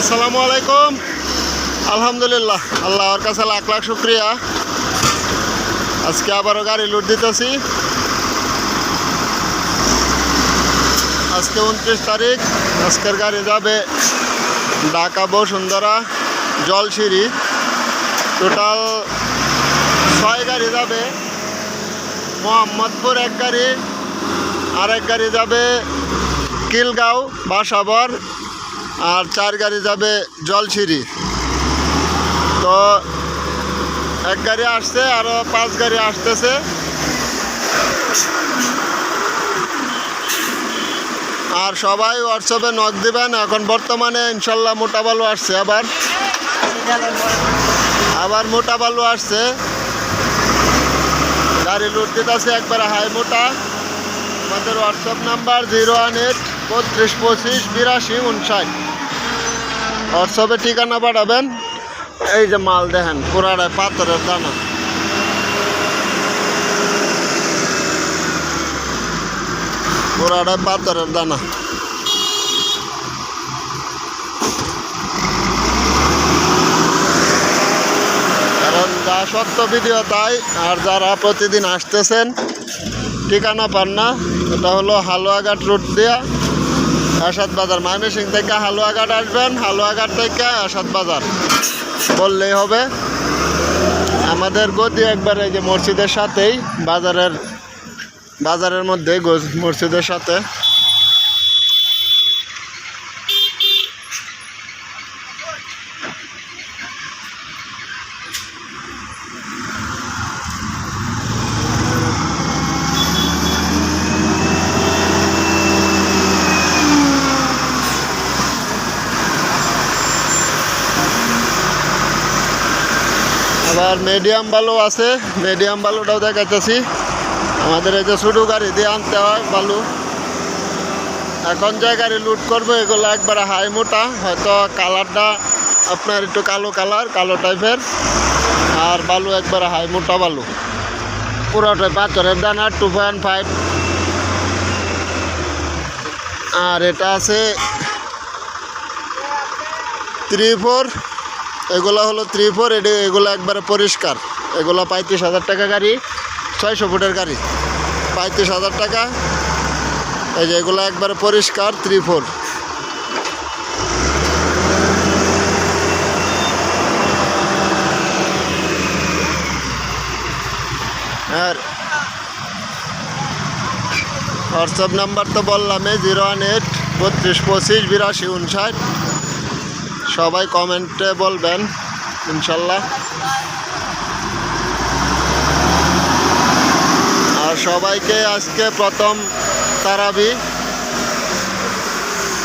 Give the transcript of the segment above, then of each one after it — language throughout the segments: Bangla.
আসসালামু আলাইকুম। আলহামদুলিল্লাহ, আল্লাহর কাছে লাখ লাখ শুক্রিয়া। আজকে আবারও গাড়ি লুট দিতেছি। আজকে উনত্রিশ তারিখ, আজকের গাড়ি যাবে ঢাকা, বসুন্ধরা, জলসিঁড়ি। টোটাল ছয় গাড়ি যাবে, মোহাম্মদপুর এক গাড়ি আর এক গাড়ি যাবে, কিলগাঁও, বাসাবর আর চার গাড়ি যাবে জলসিঁড়ি। তো এক গাড়ি আসছে আরও পাঁচ গাড়ি আসতেছে। আর সবাই হোয়াটসঅ্যাপে নক দিবেন, এখন বর্তমানে ইনশাল্লাহ মোটা বালু আসছে আবার। আবার মোটা বালু আসছে। গাড়ি লুট দিতেছে একবারে হাই মোটা। আমাদের WhatsApp number zero one eight বত্রিশ পঁচিশ, বিরাশি, উনষাট। হোয়াটসঅ্যাপে ঠিকানা পাঠাবেন এই যে মাল দেখেন পুরাটায় পাথরের দানা পুরাটায় পাথরের দানা কারণ যা সত্য ভিডিও তাই আর যারা প্রতিদিন আসতেছেন ঠিকানা পান না এটা হলো হালুয়াঘাট রুট দিয়া আসাদ বাজার ময়মনসিং থেকে হালুয়াঘাট আসবেন, হালুয়াঘাট থেকে আসাদ বাজার। বললেই হবে। আমাদের গদি একবার এই যে মসজিদের সাথেই, বাজারের বাজারের মধ্যে মসজিদের সাথে। আবার মিডিয়াম বালু আছে। মিডিয়াম বালুটাও দেখাইতেছি। আমাদের এই যে ছোটো গাড়ি দিয়ে আনতে হয় বালু। এখন যে গাড়ি লুট করব, এগুলো একবারে হাই মোটা। হয়তো কালারটা আপনার একটু কালো কালার কালো টাইপের আর বালু একবারে হাই মোটা বালু। পুরোটাই পাথরের দানা টু পয়েন্ট ফাইভ আর এটা আছে থ্রি ফোর এগুলো হলো থ্রি ফোর এটি এগুলো একবারে পরিষ্কার। এগুলো পঁয়ত্রিশ হাজার টাকা গাড়ি, ছয়শো ফুটের গাড়ি। পঁয়ত্রিশ হাজার টাকা। এই যে এগুলো একবারে পরিষ্কার থ্রি ফোর আর হোয়াটসঅ্যাপ নাম্বার তো বললামই জিরো ওয়ান এইট বত্রিশ, পঁচিশ, বিরাশি উনষাট সবাই কমেন্টে বলবেন, ইনশাল্লাহ। আর সবাইকে আজকে প্রথম তারাবি।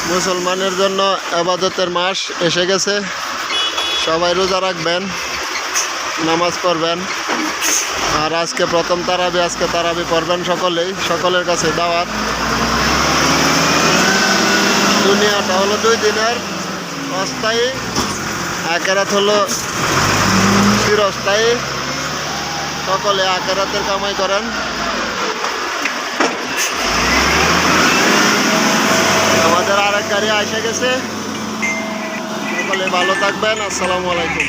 মুসলমানের জন্য আবাদতের মাস এসে গেছে। সবাই রোজা রাখবেন, নামাজ পড়বেন। আর আজকে প্রথম তারাবি, আজকে তারাবি পড়বেন সকলেই, সকলের কাছে দাওয়াত। দুনিয়াটা হলো দুই দিনের অস্থায়ী আকেরাত হলো চিরস্থায়ী। সকলে আকেরাতের কামাই করেন। আমাদের আর এক গাড়ি এসে গেছে। সকলে ভালো থাকবেন। আসসালামু আলাইকুম।